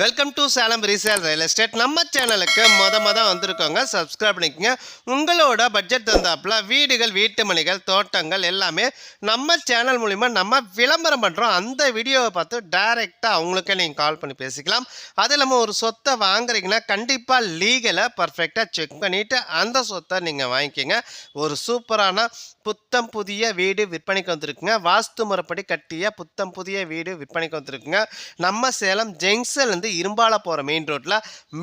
Welcome to Salem resale real estate நம்ம சேனலுக்கு மொத மொதல் வந்திருக்கோங்க. சப்ஸ்கிரைப் பண்ணிக்கங்க. உங்களோட பட்ஜெட் தந்தாப்புல வீடுகள் வீட்டு மணிகள் தோட்டங்கள் எல்லாமே நம்ம சேனல் மூலிமா நம்ம விளம்பரம் பண்ணுறோம் அந்த வீடியோவை பார்த்து டைரெக்டாக அவங்களுக்கே நீங்கள் கால் பண்ணி பேசிக்கலாம். அது இல்லாமல் ஒரு சொத்தை வாங்குறீங்கன்னா கண்டிப்பாக லீகலை பர்ஃபெக்டாக செக் பண்ணிவிட்டு அந்த சொத்தை நீங்கள் வாங்கிக்கோங்க. ஒரு சூப்பரான புத்தம் புதிய வீடு விற்பனைக்கு வந்திருக்குங்க. வாஸ்து முறைப்படி கட்டிய புத்தம் புதிய வீடு விற்பனைக்கு வந்திருக்குங்க. நம்ம சேலம் ஜங்ஷன்லேருந்து இரும்பால போகிற மெயின் ரோட்டில்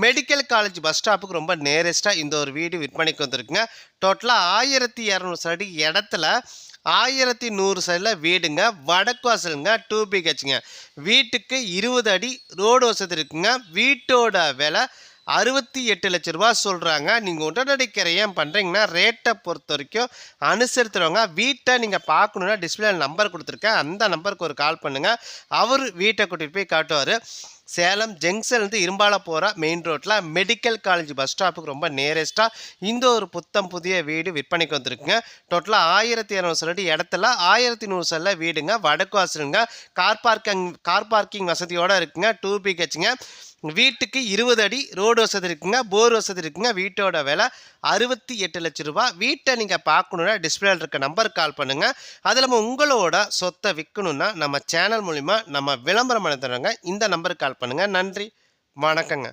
மெடிக்கல் காலேஜ் பஸ் ஸ்டாப்புக்கு ரொம்ப நேரஸ்ட்டாக இந்த ஒரு வீடு விற்பனைக்கு வந்திருக்குங்க. டோட்டலாக ஆயிரத்தி இரநூறு சடி இடத்துல ஆயிரத்தி நூறு சைடில் வீடுங்க. வடக்கு வாசலுங்க டூ பிஹெச்ங்க வீட்டுக்கு இருபது அடி ரோடு வசதி இருக்குங்க. வீட்டோட விலை அறுபத்தி எட்டு லட்ச ரூபா சொல்கிறாங்க நீங்கள் உடனடி கிரையம் பண்ணுறீங்கன்னா ரேட்டை பொறுத்த வரைக்கும் அனுசரித்துருவாங்க வீட்டை நீங்கள் பார்க்கணுன்னா டிஸ்பிளே நம்பர் கொடுத்துருக்கேன். அந்த நம்பருக்கு ஒரு கால் பண்ணுங்கள் அவர் வீட்டை கூட்டிகிட்டு போய் காட்டுவார். சேலம் ஜங்ஷன்லேருந்து இரும்பால போகிற மெயின் ரோட்டில் மெடிக்கல் காலேஜ் பஸ் ஸ்டாப்புக்கு ரொம்ப நேரஸ்ட்டாக இந்த ஒரு புத்தம் புதிய வீடு விற்பனைக்கு வந்திருக்குங்க. டோட்டலாக ஆயிரத்தி இரநூறு சல்லடி இடத்துல ஆயிரத்தி நூறு செல்ல வீடுங்க. வடக்கு வாசலுங்க. கார் பார்க்கிங் கார் பார்க்கிங் வசதியோடு இருக்குங்க. டூ பிஹெச்ங்க வீட்டுக்கு இருபது அடி ரோடு வசதி இருக்குங்க போர் வசதி இருக்குங்க வீட்டோட விலை அறுபத்தி எட்டு லட்ச ரூபா. வீட்டை நீங்கள் பார்க்கணுன்னா டிஸ்பிளேல இருக்க நம்பருக்கு கால் பண்ணுங்கள் அது இல்லாமல் உங்களோட சொத்தை விற்கணுன்னா நம்ம சேனல் மூலிமா நம்ம விளம்பரம் பண்ண இந்த நம்பருக்கு கால் பண்ணுங்கள் நன்றி. வணக்கங்க.